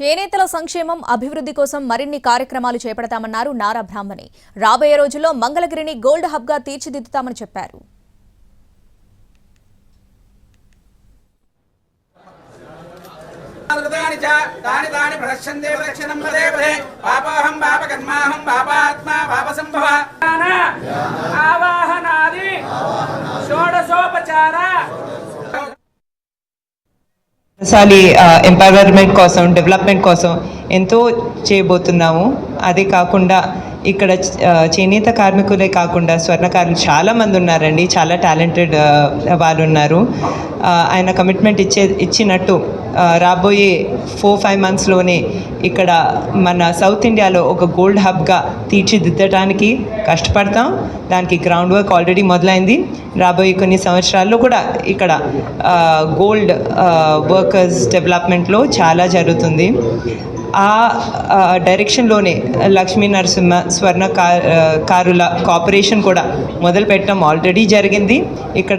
చేనేతల సంక్షేమం అభివృద్ధి కోసం మరిన్ని కార్యక్రమాలు చేపడతామన్నారు నారా బ్రాహ్మణి. రాబోయే రోజుల్లో మంగళగిరిని గోల్డ్ హబ్గా తీర్చిదిద్దుతామని చెప్పారు. కృతాని ఎంపవర్మెంట్ కోసం డెవలప్మెంట్ కోసం ఎంతో చేయబోతున్నాము. అదే కాకుండా ఇక్కడ చేనేత కార్మికులే కాకుండా స్వర్ణకారులు చాలామంది ఉన్నారండి. చాలా టాలెంటెడ్ వాళ్ళు ఉన్నారు ఆయన కమిట్మెంట్ ఇచ్చే ఇచ్చినట్టు రాబోయే ఫోర్ ఫైవ్ మంత్స్లోనే ఇక్కడ మన సౌత్ ఇండియాలో ఒక గోల్డ్ హబ్గా తీర్చిదిద్దడానికి కష్టపడతాం. దానికి గ్రౌండ్ వర్క్ ఆల్రెడీ మొదలైంది. రాబోయే కొన్ని సంవత్సరాల్లో కూడా ఇక్కడ గోల్డ్ వర్కర్స్ డెవలప్మెంట్లో చాలా జరుగుతుంది. ఆ డైరెక్షన్లోనే లక్ష్మీ నరసింహ స్వర్ణ కారుల కార్పొరేషన్ కూడా మొదలు పెట్టడం ఆల్రెడీ జరిగింది. ఇక్కడ